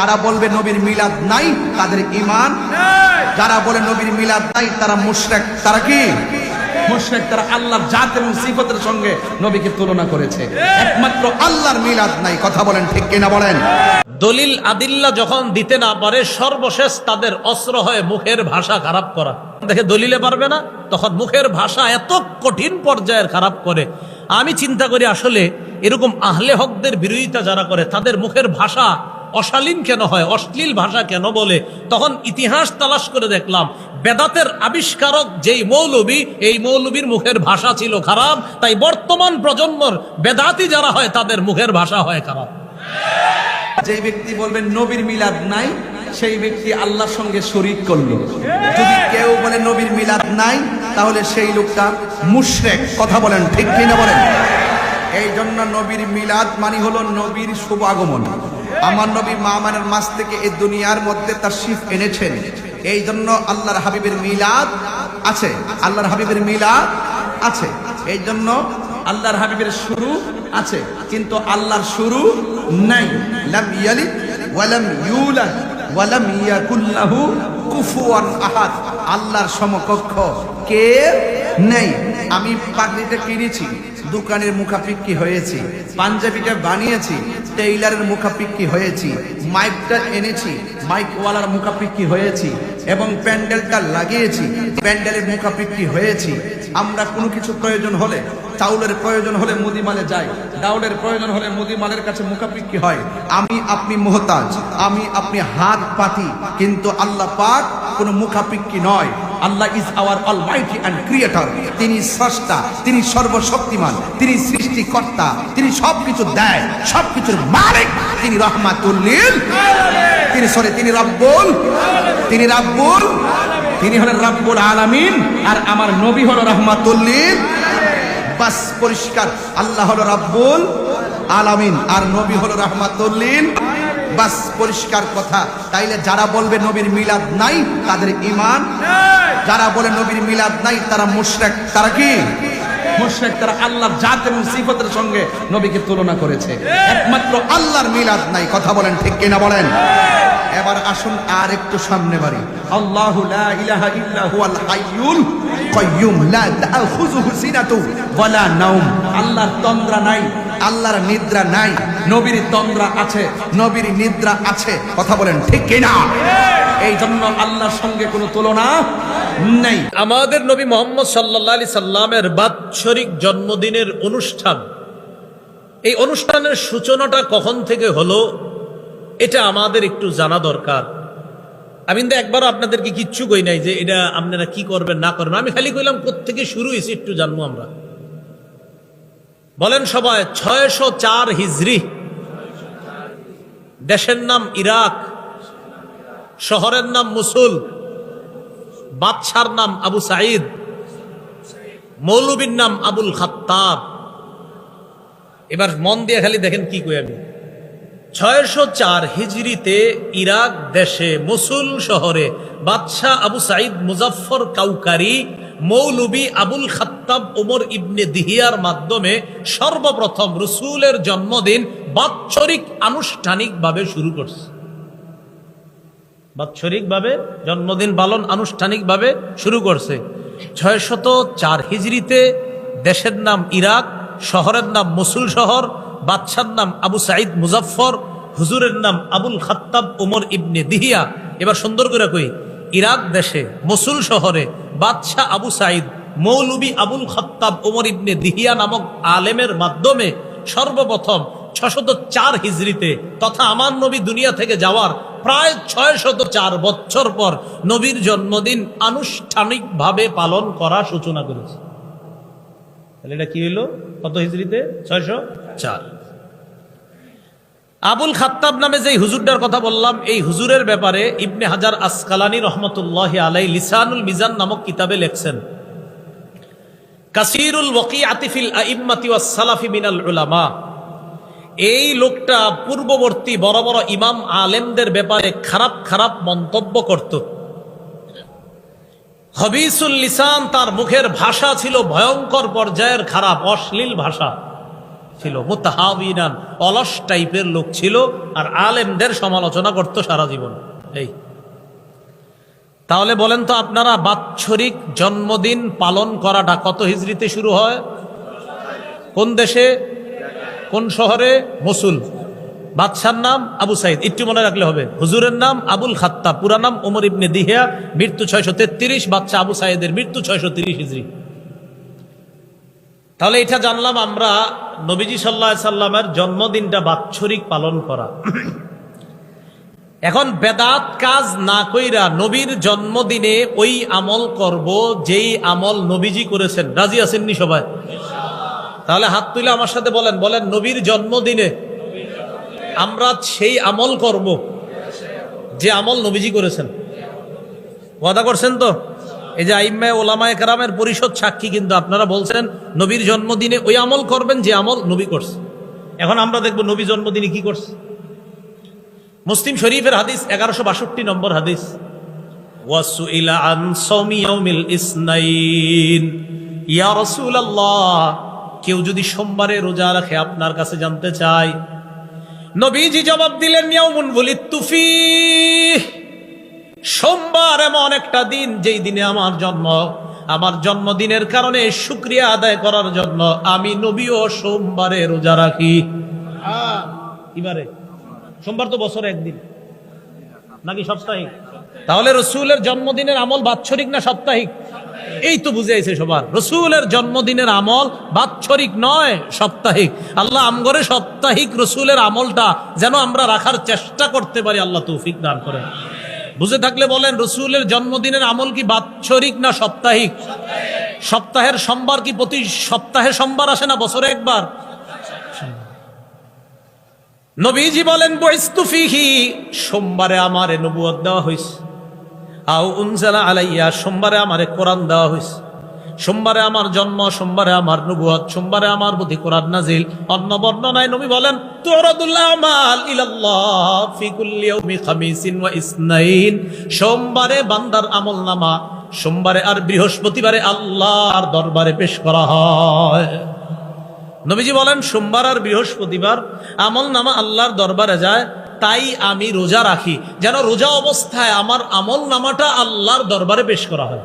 যারা বলবে নবীর মিলাদ নাই তাদের ইমান যারা বলে নবীর মিলাদ নাই তারা মুশরেক। তারা কি? মুশরেক তারা আল্লাহর জাত এবং সিফতের সঙ্গে নবীকে তুলনা করেছে। একমাত্র আল্লাহর মিলাদ নাই কথা বলেন ঠিক কিনা বলেন? দলিল আদিল্লা যখন দিতে না পারে সর্বশেষ তাদের অস্ত্র হয় মুখের ভাষা খারাপ করা। দেখে দলিলে পারবে না তখন মুখের ভাষা এত কঠিন পর্যায়ের খারাপ করে। আমি চিন্তা করি আসলে এরকম আহলে হকদের বিরোধিতা যারা করে তাদের মুখের ভাষা অশালীন কেন হয়, অশ্লীল ভাষা কেন বলে? তখন ইতিহাস তালাশ করে দেখলাম, বেদাতের আবিষ্কারক যেই মৌলবী, এই মৌলবীর মুখের ভাষা ছিল খারাপ, তাই বর্তমান প্রজন্মর বেদাতি যারা হয়, তাদের মুখের ভাষা হয় খারাপ। যে ব্যক্তি বলবেন, নবীর মিলাদ নাই সেই ব্যক্তি আল্লাহর সঙ্গে শরিক করল। যদি কেউ বলে, নবীর মিলাদ নাই তাহলে সেই লোকটা মুশরেক। কথা বলেন, ঠিক কিনা বলেন? এই জন্য নবীর মিলাদ মানে হলো নবীর শুভ আগমন। আমার নবী মামানের মাস থেকে এই দুনিয়ার মধ্যে তার শিফ এনেছেন। এই জন্য আল্লাহর হাবিবের মিলাদ আছে। আল্লাহর হাবিবের মিলাদ আছে। এই জন্য আল্লাহর হাবিবের শুরু আছে। কিন্তু আল্লাহর শুরু নাই। লাম ইয়ালিদ ওয়ালাম ইউলাদ ওয়ালাম ইয়াকুল লাহু কুফুয়ান আহাদ। আল্লাহর সমকক্ষ কে? নেই। আমি পাগড়িটা কিনেছি। দোকানের মুখাপিক্কি হয়েছি, পাঞ্জাবিটা বানিয়েছি, টেইলারের মুখাপিক্কি হয়েছি, মাইকটা এনেছি, মাইকওয়ালার মুখাপিক্কি হয়েছি এবং প্যান্ডেলটা লাগিয়েছি, প্যান্ডেলের মুখাপিক্কি হয়েছি। আমরা কোনো কিছু প্রয়োজন হলে, চাউলের প্রয়োজন হলে মুদিমালে যাই, ডাউলের প্রয়োজন হলে মুদিমালের কাছে মুখাপিক্কি হয়। আমি, আপনি মোহতাজ, আমি, আপনি হাত পাতি, কিন্তু আল্লাহ পাক কোনো মুখাপিক্কি নয়। Allah is our almighty and creator তিনি স্রষ্টা, তিনি সর্বশক্তিমান, তিনি সৃষ্টিকর্তা, তিনি সবকিছু দেয়, সবকিছুর মালিক। তিনি রহমাতুল্লিল তিনি সরে, তিনি রব্বুল। তিনি রাব্বুল। তিনি হলেন রব্বুল আলামিন। আর আমার নবী হলো রহমাতুল্লিল বাস, পরিষ্কার। আল্লাহ হলো রব্বুল আলামিন। আর নবী হলো রহমাতুল্লিল বাস, পরিষ্কার কথা। তাইলে যারা বলবে নবীর মিলাদ নাই, তাদের ইমান যারা বলে নবীর মিলাদ নাই, তারা মুশরেক। তারা কি? মুশরেক, তারা আল্লাহর জাত এবং সিফতের সঙ্গে নবীকে তুলনা করেছে। একমাত্র আল্লাহর মিলাদ নাই, কথা বলেন ঠিক কিনা বলেন? এবার আসুন আর একটু সামনে বাড়ি। আল্লাহু লা ইলাহা ইল্লা হুয়াল হাইয়ুল কাইয়ুম, লা তাখুযুহু সিনাতু ওয়ালা নাওম। আল্লাহর তন্দ্রা নাই আল্লাহর নিদ্রা নাই, নবীর তন্দ্রা আছে, নবীর নিদ্রা আছে, কথা বলেন ঠিক কিনা? এই জন্য আল্লাহর সঙ্গে কোনো তুলনা নেই। আমাদের নবী মোহাম্মদ সাল্লাহ আলি সাল্লামের বাৎসরিক জন্মদিনের অনুষ্ঠান, এই অনুষ্ঠানের সূচনাটা কখন থেকে হলো, এটা আমাদের একটু জানা দরকার। আমি কিন্তু একবারও আপনাদেরকে কিচ্ছু কই নাই যে এটা আপনারা কি করবেন, না করবেন, আমি খালি কইলাম থেকে শুরু হয়েছে একটু জানব আমরা। বলেন সবাই, ছয়শো চার হিজরি। দেশের নাম ইরাক, শহরের নাম মুসুল, বাদশার নাম আবু সাঈদ, মৌলবীর নাম আবুল খাত্তাব। এবার মন দিয়ে খালি দেখেন কি কই আমি। ছয়শো চার হিজরিতে ইরাক দেশে মুসুল শহরে বাদশাহ আবু সাঈদ মুজাফর কাউকারি মৌলবী আবুল খাত্তাব ওমর ইবনে দিহিয়ার মাধ্যমে সর্বপ্রথম রসুলের জন্মদিন বাৎসরিক আনুষ্ঠানিকভাবে শুরু করছে। বাৎসরিকভাবে জন্মদিন পালন আনুষ্ঠানিকভাবে শুরু করছে। ছয়শত চার হিজড়িতে দেশের নাম ইরাক, শহরের নাম মসুল শহর, বাদশার নাম আবু সাঈদ মুজাফর হুজুরের নাম আবুল খাত্তাব উমর ইবনে দিহিয়া। এবার সুন্দর করে কই, ইরাক দেশে, মসুল শহরে বাদশাহ আবু সাঈদ, মৌলবী আবুল খাত্তাব উমর ইবনে দিহিয়া নামক আলেমের মাধ্যমে সর্বপ্রথম ছশত চার হিজড়িতে তথা আমার নবী দুনিয়া থেকে যাওয়ার প্রায় ছয় শত চার বছর পর নবীর জন্মদিন আনুষ্ঠানিকভাবে পালন করা সূচনা করেছে। তাহলে এটা কি হইল? কত হিজড়িতে? ছয়শো চার আবুল খাত্তাব নামে যে হুজুরটার কথা বললাম, এই হুজুরের ব্যাপারে ইবনে হাজার আসকালানি রহমতুল্লাহ আলাই লিসানুল মিজান নামক কিতাবে লেখছেন। কাসিরুল ওয়াকি আতিফিল আইম্মাতি সালাফি মিনাল উলামা। এই লোকটা পূর্ববর্তী বড় বড় ইমাম আলেমদের ব্যাপারে খারাপ খারাপ মন্তব্য করত। হবিসুল লিসান তার মুখের ভাষা ছিল ভয়ঙ্কর পর্যায়ের খারাপ, অশ্লীল ভাষা। ছিল, মুতাহাবিনান, অলস টাইপের লোক ছিল আর আলেমদের সমালোচনা করতো সারা জীবন। এই। তাহলে বলেন তো আপনারা বাৎসরিক জন্মদিন পালন করাটা কত হিজড়িতে শুরু হয়? কোন দেশে? কোন শহরে? মসুল। বাদশার নাম আবু সাইদ। একটু মনে রাখলে হবে। হুজুরের নাম আবুল খাত্তা পুরা নাম ওমর ইবনে দিহিয়া, মৃত্যু ছয়শো তেত্রিশ বাচ্চা আবু সাইদের মৃত্যু ছয়শো তিরিশ হিজড়ি। তাহলে এটা জানলাম আমরা নবীজি সাল্লাহ সাল্লামের জন্মদিনটা বাৎসরিক পালন করা। এখন বেদাত কাজ না কইরা নবীর জন্মদিনে ওই আমল করব, যেই আমল নবীজি করেছেন। রাজি আছেননি সবাই? তাহলে হাত তুলে আমার সাথে বলেন বলেন নবীর জন্মদিনে আমরা সেই আমল করব, যে আমল নবীজি করেছেন। ওয়াদা করছেন তো? এই যে আইম্মায় ওলামায় কারামের পরিষদ সাক্ষী কিন্তু আপনারা বলছেন, নবীর জন্মদিনে ওই আমল করবেন যে আমল নবী করছে। এখন আমরা দেখব নবী জন্মদিনে কি করছে। মুসলিম শরীফের হাদিস এগারোশো বাষট্টি নম্বর হাদিস। কেউ যদি সোমবারে রোজা রাখে আপনার কাছে জানতে চায়, নবীজি জবাব দিলেন, ইয়াউমুন বুলিত্তু ফীহ। সোমবার এমন একটা দিন যেই দিনে আমার জন্ম। আমার জন্মদিনের কারণে শুক্রিয়া আদায় করার জন্য আমি নবীও সোমবারে রোজা রাখি। এবারে, সোমবার তো বছরে একদিন। নাকি সাপ্তাহিক? তাহলে রসুলের জন্মদিনের আমল বাৎসরিক না সাপ্তাহিক? এই তো বুঝে আইছে সবার। রসুলের জন্মদিনের আমল বাৎসরিক নয়, সাপ্তাহিক। আল্লাহ আমগরে সাপ্তাহিক রসুলের আমলটা যেন আমরা রাখার চেষ্টা করতে পারি, আল্লাহ তৌফিক দান করেন। বুঝে থাকলে বলেন, রসুলের জন্মদিনের আমল কি বাৎসরিক না সাপ্তাহিক? সপ্তাহের সোমবার কি প্রতি সপ্তাহে সোমবার আসে না বছরে একবার? নবীজি বলেন বৈস্তুফিহি সোমবারে আমারে নবুয়ত দেওয়া হয়েছে আও উনজালা আলাইয়া, সোমবারে আমারে কোরআন দেওয়া হয়েছে সোমবারে আমার জন্ম, সোমবারে আমার নবুয়ত সোমবারে আমার প্রতি কোরআন নাজিল অন্য বর্ণনায় নবী বলেন সোমবারে বান্দার আমল নামা সোমবারে আর বৃহস্পতিবারে আল্লাহর দরবারে পেশ করা হয়। নবীজি বলেন, সোমবার আর বৃহস্পতিবার আমল নামা আল্লাহর দরবারে যায়, তাই আমি রোজা রাখি। যেন রোজা অবস্থায় আমার আমল নামাটা আল্লাহর দরবারে পেশ করা হয়।